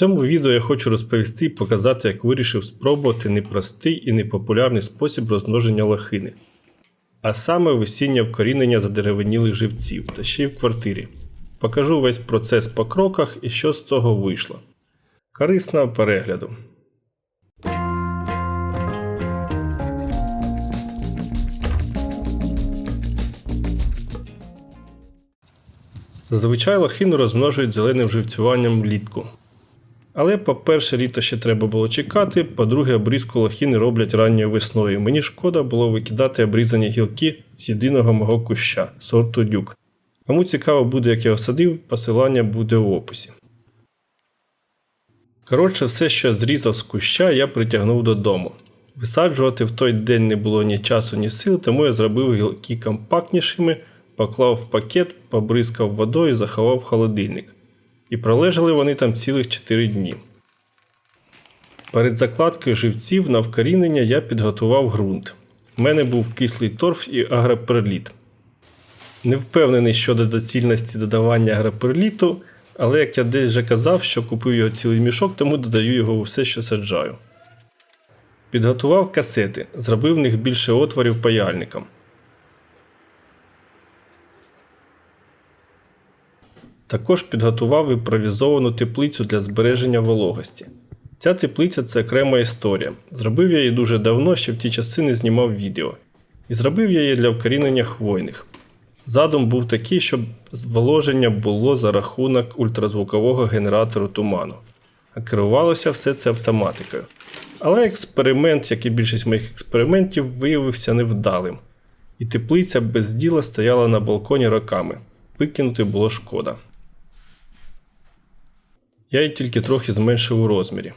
цьому відео я хочу розповісти і показати, як вирішив спробувати непростий і непопулярний спосіб розмноження лохини, а саме висіння вкорінення задеревенілих живців та ще й в квартирі. Покажу весь процес по кроках і що з того вийшло. Корисного перегляду. Зазвичай лохину розмножують зеленим живцюванням влітку. Але, по-перше, літо ще треба було чекати, по-друге, обрізку лохини роблять ранньою весною. Мені шкода було викидати обрізані гілки з єдиного мого куща сорту дюк. Кому цікаво буде, як я осадив, посилання буде в описі. Коротше, все, що зрізав з куща, я притягнув додому. Висаджувати в той день не було ні часу, ні сил, тому я зробив гілки компактнішими, поклав в пакет, побризкав водою і заховав в холодильник. І пролежали вони там цілих 4 дні. Перед закладкою живців на вкорінення я підготував ґрунт. У мене був кислий торф і агроперліт. Не впевнений щодо доцільності додавання агроперліту, але як я десь вже казав, що купив його цілий мішок, тому додаю його у все, що саджаю. Підготував касети, зробив в них більше отворів паяльникам. Також підготував імпровізовану теплицю для збереження вологості. Ця теплиця це окрема історія. Зробив я її дуже давно, ще в ті часи не знімав відео. І зробив я її для вкорінення хвойних. Задум був такий, щоб зволоження було за рахунок ультразвукового генератору туману, а керувалося все це автоматикою. Але експеримент, як і більшість моїх експериментів, виявився невдалим, і теплиця без діла стояла на балконі роками. Викинути було шкода. Я її тільки трохи зменшив у розмірі.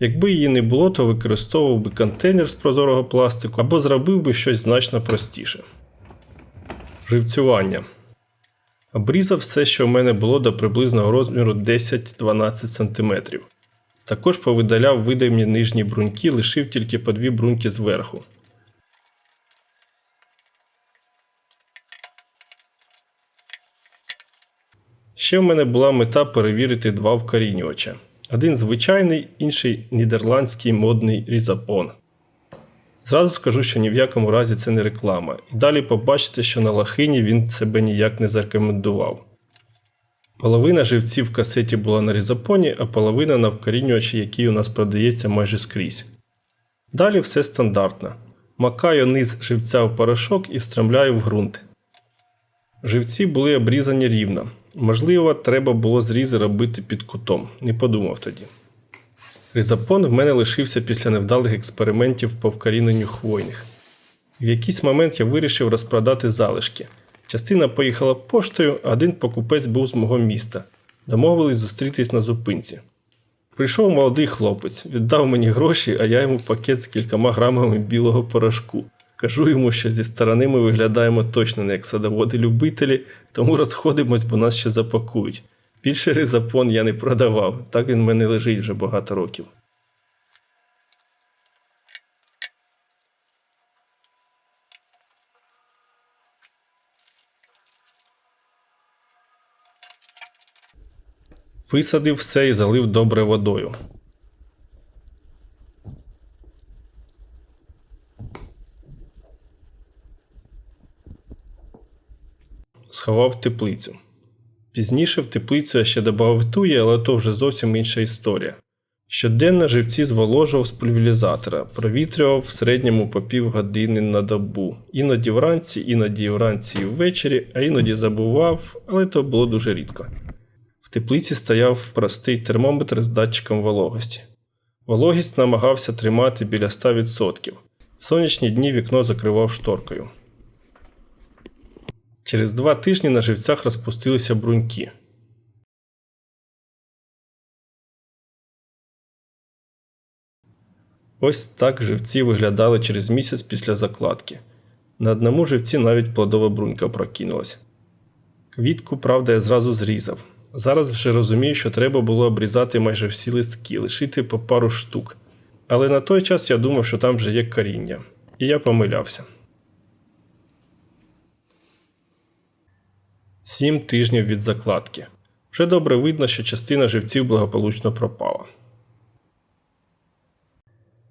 Якби її не було, то використовував би контейнер з прозорого пластику або зробив би щось значно простіше. Живцювання. Обрізав все, що в мене було до приблизного розміру 10-12 см. Також повидаляв видимі нижні бруньки, лишив тільки по дві бруньки зверху. Ще в мене була мета перевірити два вкорінювача. Один звичайний, інший нідерландський модний різапон. Зразу скажу, що ні в якому разі це не реклама, і далі побачите, що на лахині він себе ніяк не зарекомендував. Половина живців в касеті була на різапоні, а половина на вкорінювачі, який у нас продається майже скрізь. Далі все стандартно. Макаю низ живця в порошок і встромляю в ґрунт. Живці були обрізані рівно. Можливо, треба було зрізи робити під кутом, не подумав тоді. Різапон в мене лишився після невдалих експериментів по вкоріненню хвойних. В якийсь момент я вирішив розпродати залишки. Частина поїхала поштою, а один покупець був з мого міста. Домовились зустрітись на зупинці. Прийшов молодий хлопець, віддав мені гроші, а я йому пакет з кількома грамами білого порошку. Кажу йому, що зі сторони ми виглядаємо точно не як садоводи-любителі, тому розходимось, бо нас ще запакують. Більше ризапон я не продавав, так він в мене лежить вже багато років. Висадив все і залив добре водою. Сховав теплицю. Пізніше в теплицю я ще додав туї, але то вже зовсім інша історія. Щоденно живці зволожував з пульверізатора, провітрював в середньому по півгодини на добу, іноді вранці, іноді вранці і ввечері, а іноді забував, але то було дуже рідко. Теплиці стояв простий термометр з датчиком вологості. Вологість намагався тримати біля 100%. В сонячні дні вікно закривав шторкою. Через два тижні на живцях розпустилися бруньки. Ось так живці виглядали через місяць після закладки. На одному живці навіть плодова брунька прокинулась. Квітку, правда, я зразу зрізав. Зараз вже розумію, що треба було обрізати майже всі листки, лишити по пару штук. Але на той час я думав, що там вже є коріння. І я помилявся. Сім тижнів від закладки. Вже добре видно, що частина живців благополучно пропала.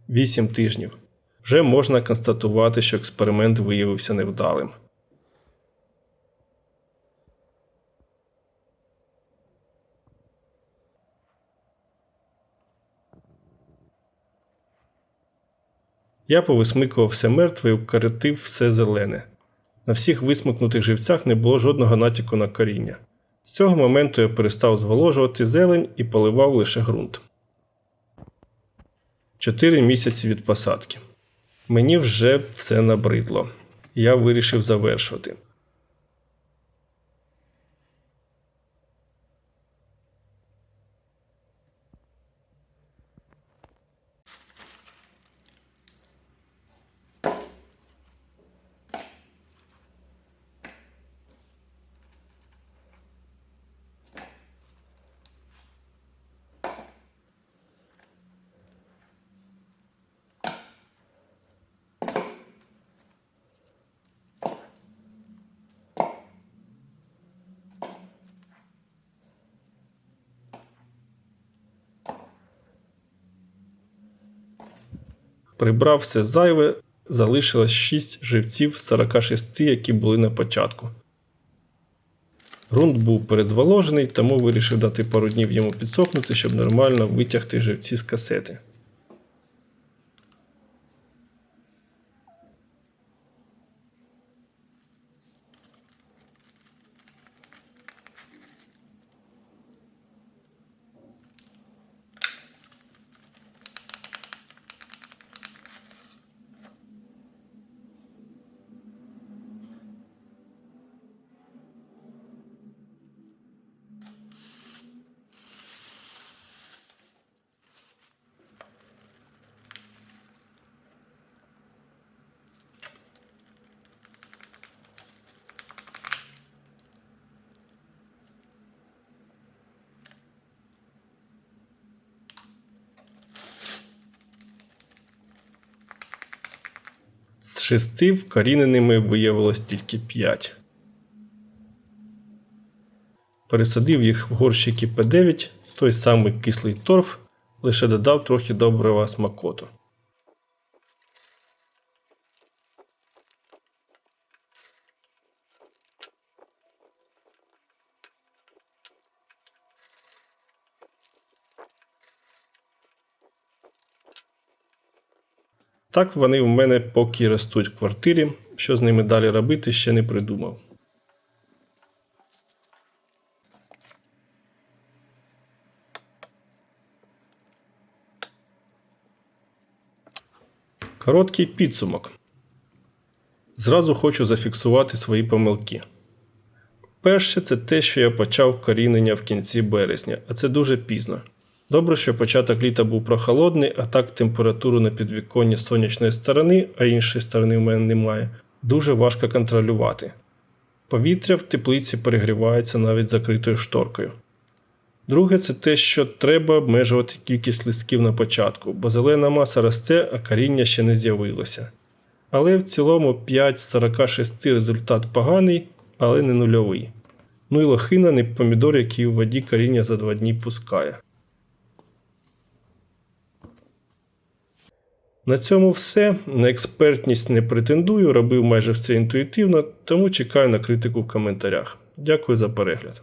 Вісім тижнів. Вже можна констатувати, що експеримент виявився невдалим. Я повисмикував все мертве і вкоротив все зелене. На всіх висмикнутих живцях не було жодного натяку на коріння. З цього моменту я перестав зволожувати зелень і поливав лише ґрунт. Чотири місяці від посадки. Мені вже все набридло. Я вирішив завершувати. Прибрав все зайве, залишилось 6 живців з 46, які були на початку. Грунт був перезволожений, тому вирішив дати пару днів йому підсохнути, щоб нормально витягти живці з касети. З шести вкоріненими виявилось тільки п'ять. Пересадив їх в горщики П9 в той самий кислий торф, лише додав трохи добрива смакоту. Так вони в мене поки ростуть в квартирі. Що з ними далі робити, ще не придумав. Короткий підсумок. Зразу хочу зафіксувати свої помилки. Перше, це те, що я почав корінення в кінці березня, а це дуже пізно. Добре, що початок літа був прохолодний, а так температуру на підвіконні сонячної сторони, а іншої сторони в мене немає, дуже важко контролювати. Повітря в теплиці перегрівається навіть закритою шторкою. Друге, це те, що треба обмежувати кількість листків на початку, бо зелена маса росте, а коріння ще не з'явилося. Але в цілому 5 з 46 результат поганий, але не нульовий. Ну і лохина не помідор, який у воді коріння за 2 дні пускає. На цьому все. На експертність не претендую, робив майже все інтуїтивно, тому чекаю на критику в коментарях. Дякую за перегляд.